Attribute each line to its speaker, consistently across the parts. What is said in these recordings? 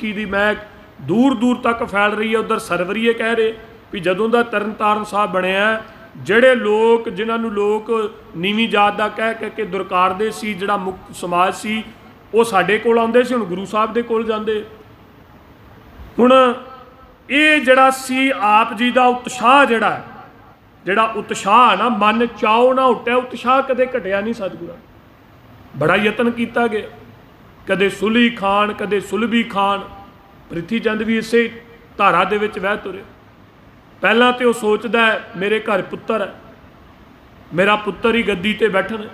Speaker 1: ਸਿੱਖੀ ਦੀ ਮਹਿਕ ਦੂਰ ਦੂਰ ਤੱਕ ਫੈਲ ਰਹੀ ਹੈ, ਉਧਰ ਸਰਵਰੀਏ ਕਹਿ ਰਹੇ ਵੀ ਜਦੋਂ ਦਾ ਤਰਨਤਾਰਨ ਸਾਹਿਬ ਬਣਿਆ ਜਿਹੜੇ ਲੋਕ, ਜਿਨ੍ਹਾਂ ਨੂੰ ਲੋਕ ਨੀਵੀਂ ਜਾਤ ਦਾ ਕਹਿ ਕਹਿ ਕੇ ਦੁਰਕਾਰਦੇ ਸੀ, ਜਿਹੜਾ ਮੁਕਤ ਸਮਾਜ ਸੀ, ਉਹ ਸਾਡੇ ਕੋਲ ਆਉਂਦੇ ਸੀ, ਹੁਣ ਗੁਰੂ ਸਾਹਿਬ ਦੇ ਕੋਲ ਜਾਂਦੇ। ਹੁਣ ਇਹ ਜਿਹੜਾ ਸੀ ਆਪ ਜੀ ਦਾ ਉਤਸ਼ਾਹ ਜਿਹੜਾ ਜਿਹੜਾ ਉਤਸ਼ਾਹ ਨਾ, ਮਨ ਚਾਉ ਨਾ ਉੱਟਿਆ ਉਤਸ਼ਾਹ ਕਦੇ ਘਟਿਆ ਨਹੀਂ ਸਤਿਗੁਰਾਂ। ਬੜਾ ਯਤਨ ਕੀਤਾ ਗਿਆ। ਕਦੇ ਸੁਲੀ ਖਾਨ ਕਦੇ ਸੁਲਭੀ ਖਾਨ ਪ੍ਰਿਥੀ ਚੰਦ ਵੀ ਇਸੇ ਧਾਰਾ ਦੇ ਵਿੱਚ ਵਹਿ ਤੁਰੇ। ਪਹਿਲਾਂ ਤੇ ਉਹ ਸੋਚਦਾ ਹੈ, ਮੇਰੇ ਘਰ ਪੁੱਤਰ ਹੈ। ਮੇਰਾ ਪੁੱਤਰ ਹੀ ਗੱਦੀ ਤੇ ਬੈਠਣ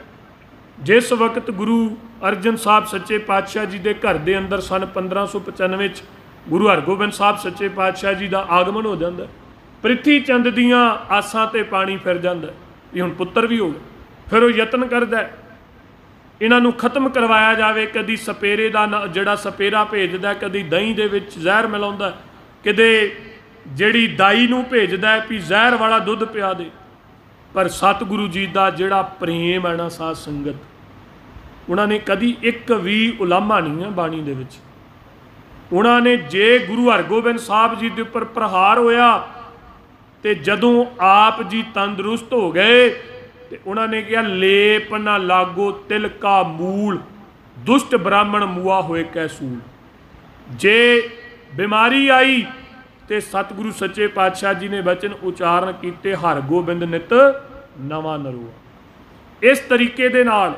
Speaker 1: ਜਿਸ ਵਕਤ ਗੁਰੂ ਅਰਜਨ ਸਾਹਿਬ ਸੱਚੇ ਪਾਤਸ਼ਾਹ ਜੀ ਦੇ ਘਰ ਦੇ ਅੰਦਰ ਸਨ 1595 'ਚ ਗੁਰੂ ਹਰਗੋਬਿੰਦ ਸਾਹਿਬ ਸੱਚੇ ਪਾਤਸ਼ਾਹ ਜੀ ਦਾ ਆਗਮਨ ਹੋ ਜਾਂਦਾ ਪ੍ਰਿਥੀ ਚੰਦ ਦੀਆਂ ਆਸਾਂ ਤੇ ਪਾਣੀ ਫਿਰ ਜਾਂਦਾ ਵੀ ਹੁਣ ਪੁੱਤਰ ਵੀ ਹੋ ਗਿਆ। ਫਿਰ ਉਹ ਯਤਨ ਕਰਦਾ ਇਹਨਾਂ ਨੂੰ ਖਤਮ ਕਰਵਾਇਆ ਜਾਵੇ। ਕਦੀ ਸਪੇਰੇ ਦਾ ਜਿਹੜਾ ਸਪੇਰਾ ਭੇਜਦਾ, ਕਦੀ ਦਹੀਂ ਦੇ ਵਿੱਚ ਜ਼ਹਿਰ ਮਿਲਾਉਂਦਾ ਕਿਤੇ ਜਿਹੜੀ ਦਾਈ ਨੂੰ ਭੇਜਦਾ ਵੀ ਜ਼ਹਿਰ ਵਾਲਾ ਦੁੱਧ ਪਿਆ ਦੇ। ਪਰ ਸਤਿਗੁਰੂ ਜੀ ਦਾ ਜਿਹੜਾ ਪ੍ਰੇਮ ਹੈ ਨਾ ਸਾਧ ਸੰਗਤ, ਉਹਨਾਂ ਨੇ ਕਦੀ ਇੱਕ ਵੀ ਉਲਾਮਾ ਨਹੀਂ ਹੈ ਬਾਣੀ ਦੇ ਵਿੱਚ। ਉਹਨਾਂ ਨੇ ਜੇ ਗੁਰੂ ਹਰਗੋਬਿੰਦ ਸਾਹਿਬ ਜੀ ਦੇ ਉੱਪਰ ਪ੍ਰਹਾਰ ਹੋਇਆ, ਤੇ ਜਦੋਂ ਆਪ ਜੀ ਤੰਦਰੁਸਤ ਹੋ ਗਏ ਤੇ ਉਹਨਾਂ ਨੇ ਕਿਹਾ, ਲੇਪ ਨਾ ਲਾਗੋ ਤਿਲ ਕਾ ਮੂਲ, ਦੁਸ਼ਟ ਬ੍ਰਾਹਮਣ ਮੂਆ ਹੋਏ ਕੈ ਸੂਲ। ਜੇ ਬਿਮਾਰੀ ਆਈ ਤੇ ਸਤਿਗੁਰੂ ਸੱਚੇ ਪਾਤਸ਼ਾਹ ਜੀ ਨੇ ਬਚਨ ਉਚਾਰਨ ਕੀਤੇ, ਹਰ ਗੋਬਿੰਦ ਨਿਤ ਨਵਾਂ ਨਰੂਆ। ਇਸ ਤਰੀਕੇ ਦੇ ਨਾਲ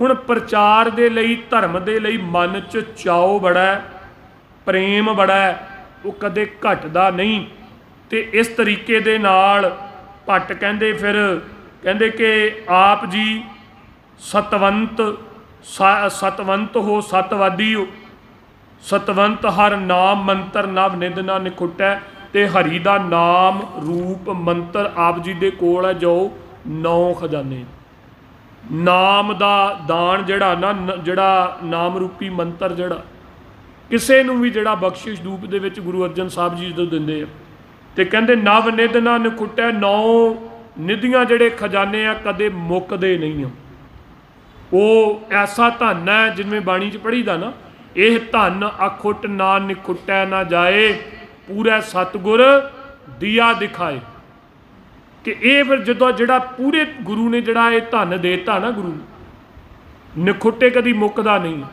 Speaker 1: ਹੁਣ ਪ੍ਰਚਾਰ ਦੇ ਲਈ, ਧਰਮ ਦੇ ਲਈ ਮਨ 'ਚ ਚਾਉ ਬੜਾ ਹੈ, ਪ੍ਰੇਮ ਬੜਾ ਹੈ, ਉਹ ਕਦੇ ਘਟਦਾ ਨਹੀਂ। ਤੇ ਇਸ ਤਰੀਕੇ ਦੇ ਨਾਲ ਭੱਟ ਕਹਿੰਦੇ ਫਿਰ ਕਹਿੰਦੇ ਕਿ ਆਪ ਜੀ ਸਤਵੰਤ, ਸ- ਸਤਵੰਤ ਹੋ, ਸਤਵਾਦੀ ਹੋ। ਸਤਵੰਤ ਹਰ ਨਾਮ ਮੰਤਰ ਨਵ ਨਿਦ ਨਾ ਨਿਖੁਟੈ ਤੇ ਹਰੀ ਦਾ ਨਾਮ ਰੂਪ ਮੰਤਰ ਆਪ ਜੀ ਦੇ ਕੋਲ ਹੈ, ਜੋ ਨੌ ਖਜ਼ਾਨੇ। ਨਾਮ ਦਾ ਦਾਨ ਜਿਹੜਾ ਨਾ, ਜਿਹੜਾ ਨਾਮ ਰੂਪੀ ਮੰਤਰ ਜਿਹੜਾ, ਕਿਸੇ ਨੂੰ ਵੀ ਜਿਹੜਾ ਬਖਸ਼ਿਸ਼ ਰੂਪ ਦੇ ਵਿੱਚ ਗੁਰੂ ਅਰਜਨ ਸਾਹਿਬ ਜੀ ਜਦੋਂ ਦਿੰਦੇ ਆ। ਤੇ ਕਹਿੰਦੇ ਨਵ ਨਿਧ ਨਾ ਨਿਖੁਟੈ, ਨੌ ਨਿਧੀਆਂ ਜਿਹੜੇ ਖਜ਼ਾਨੇ ਆ ਕਦੇ ਮੁੱਕਦੇ ਨਹੀਂ ਆ। ਉਹ ਐਸਾ ਧਨ ਹੈ ਜਿਵੇਂ ਬਾਣੀ ਚ ਪੜੀਦਾ ਨਾ, ਇਹ ਧਨ ਅਖੁੱਟ ਨਾ ਨਿਖੁੱਟੈ ਨਾ ਜਾਏ, ਪੂਰਾ ਸਤਗੁਰ ਦੀਆ ਦਿਖਾਏ। ਕਿ ਇਹ ਫਿਰ ਜਦੋਂ ਜਿਹੜਾ ਪੂਰੇ ਗੁਰੂ ਨੇ ਜਿਹੜਾ ਇਹ ਧਨ ਦੇਤਾ ਨਾ ਗੁਰੂ ਨਿਖੁੱਟੇ ਕਦੀ ਮੁੱਕਦਾ ਨਹੀਂ।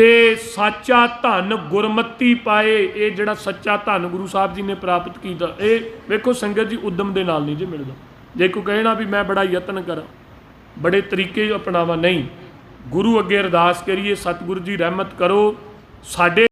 Speaker 1: ਤੇ ਸੱਚਾ ਧਨ ਗੁਰਮਤੀ ਪਾਏ, ਇਹ ਜਿਹੜਾ ਸੱਚਾ ਧਨ ਗੁਰੂ ਸਾਹਿਬ ਜੀ ਨੇ ਪ੍ਰਾਪਤ ਕੀਤਾ, ਇਹ ਵੇਖੋ ਸੰਗਤ ਜੀ ਉਦਮ ਦੇ ਨਾਲ ਨਹੀਂ ਜੇ ਮਿਲਦਾ। ਜੇ ਕੋਈ ਕਹੇ ਨਾ ਵੀ ਮੈਂ ਬੜਾ ਯਤਨ ਕਰਾਂ, ਬੜੇ ਤਰੀਕੇ ਅਪਣਾਵਾਂ, ਨਹੀਂ। ਗੁਰੂ ਅੱਗੇ ਅਰਦਾਸ ਕਰੀਏ, ਸਤਿਗੁਰੂ ਜੀ ਰਹਿਮਤ ਕਰੋ, ਸਾਡੇ